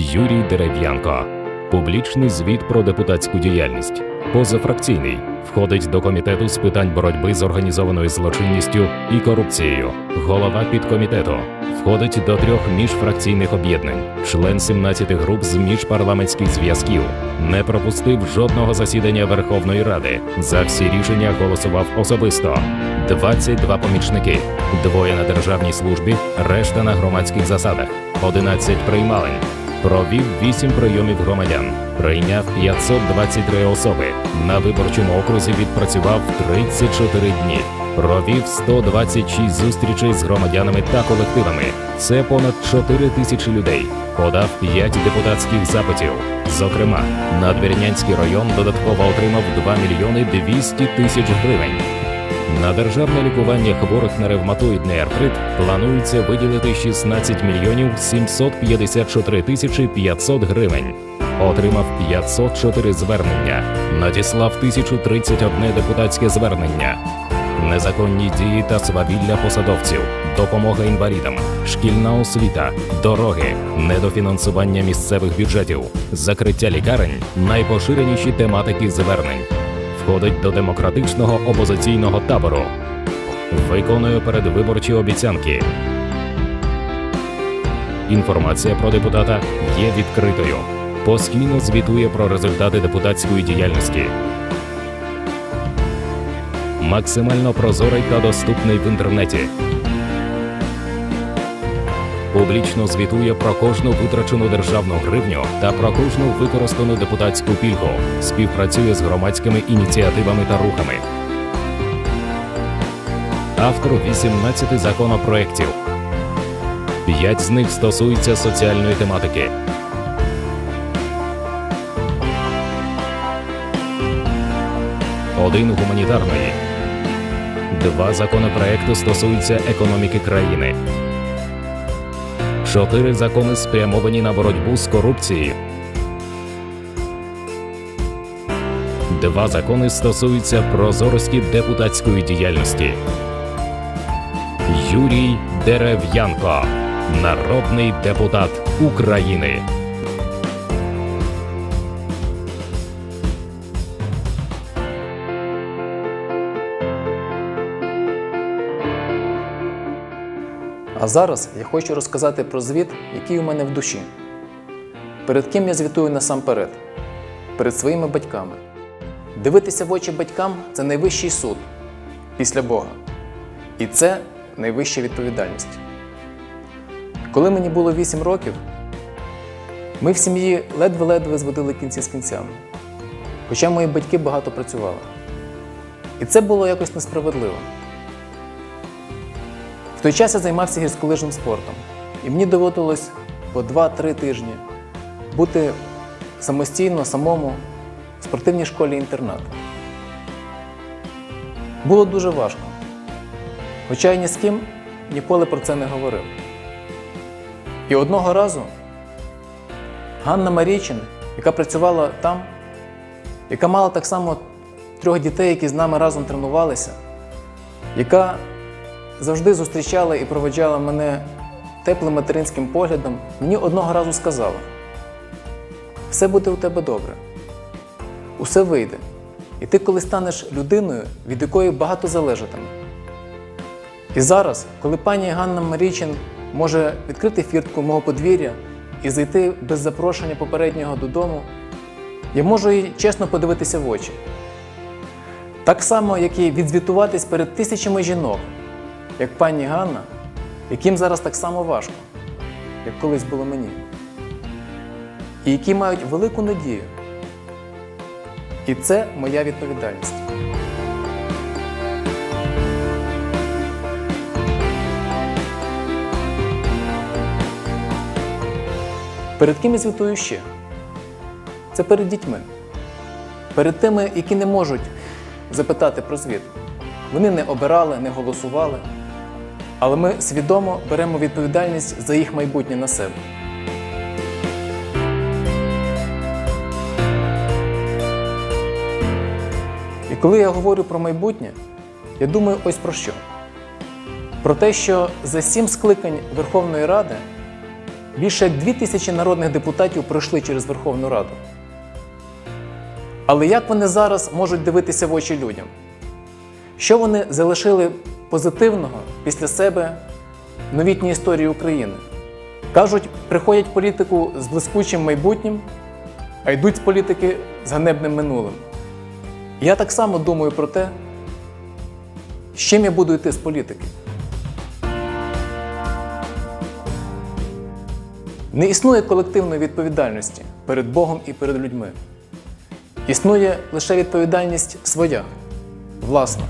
Юрій Дерев'янко. Публічний звіт про депутатську діяльність. Позафракційний. Входить до комітету з питань боротьби з організованою злочинністю і корупцією. Голова підкомітету. Входить до трьох міжфракційних об'єднань. Член 17 груп з міжпарламентських зв'язків. Не пропустив жодного засідання Верховної Ради. За всі рішення голосував особисто. 22 помічники, двоє на державній службі, решта на громадських засадах, 11 приймалень. Провів 8 прийомів громадян, прийняв 523 особи. На виборчому окрузі відпрацював 34 дні. Провів 126 зустрічей з громадянами та колективами. Це понад 4 тисячі людей. Подав 5 депутатських запитів. Зокрема, Надвірнянський район додатково отримав 2 мільйони 200 тисяч гривень. На державне лікування хворих на ревматоїдний артрит планується виділити 16 мільйонів 754 тисячі 500 гривень. Отримав 504 звернення, надіслав 1031 депутатське звернення. Незаконні дії та свавілля посадовців, допомога інвалідам, шкільна освіта, дороги, недофінансування місцевих бюджетів, закриття лікарень. Найпоширеніші тематики звернень входить до демократичного опозиційного табору. Виконує передвиборчі обіцянки. Інформація про депутата є відкритою. Постійно звітує про результати депутатської діяльності. Максимально прозорий та доступний в інтернеті. Публічно звітує про кожну витрачену державну гривню та про кожну використану депутатську пільгу. Співпрацює з громадськими ініціативами та рухами. Автор 18 законопроєктів. П'ять з них стосуються соціальної тематики. Один гуманітарної. Два законопроекти стосуються економіки країни. Чотири закони спрямовані на боротьбу з корупцією. Два закони стосуються прозорості депутатської діяльності. Юрій Дерев'янко, народний депутат України. А зараз я хочу розказати про звіт, який у мене в душі. Перед ким я звітую насамперед? Перед своїми батьками. Дивитися в очі батькам це найвищий суд після Бога. І це найвища відповідальність. Коли мені було 8 років, ми в сім'ї ледве-ледве зводили кінці з кінцями. Хоча мої батьки багато працювали. І це було якось несправедливо. В той час я займався гірськолижним спортом, і мені доводилось по 2-3 тижні бути самостійно, самому в спортивній школі інтернат. Було дуже важко. Хоча я ні з ким ніколи про це не говорив. І одного разу Ганна Марійчин, яка працювала там, яка мала так само трьох дітей, які з нами разом тренувалися, яка завжди зустрічала і проведжала мене теплим материнським поглядом, мені одного разу сказала: все буде у тебе добре, усе вийде. І ти коли станеш людиною, від якої багато залежатиме. І зараз, коли пані Ганна Марічин може відкрити фіртку мого подвір'я і зайти без запрошення попереднього додому, я можу їй чесно подивитися в очі. Так само, як і відзвітуватись перед тисячами жінок, як пані Ганна, яким зараз так само важко, як колись було мені, і які мають велику надію. І це моя відповідальність. Перед ким я звітую ще? Це перед дітьми, перед тими, які не можуть запитати про звіт. Вони не обирали, не голосували, але ми свідомо беремо відповідальність за їх майбутнє на себе. І коли я говорю про майбутнє, я думаю ось про що. Про те, що за сім скликань Верховної Ради більше як дві тисячі народних депутатів пройшли через Верховну Раду. Але як вони зараз можуть дивитися в очі людям? Що вони залишили позитивного після себе новітній історії України? Кажуть, приходять політику з блискучим майбутнім, а йдуть з політики з ганебним минулим. Я так само думаю про те, з чим я буду йти з політики. Не існує колективної відповідальності перед Богом і перед людьми. Існує лише відповідальність своя, власна.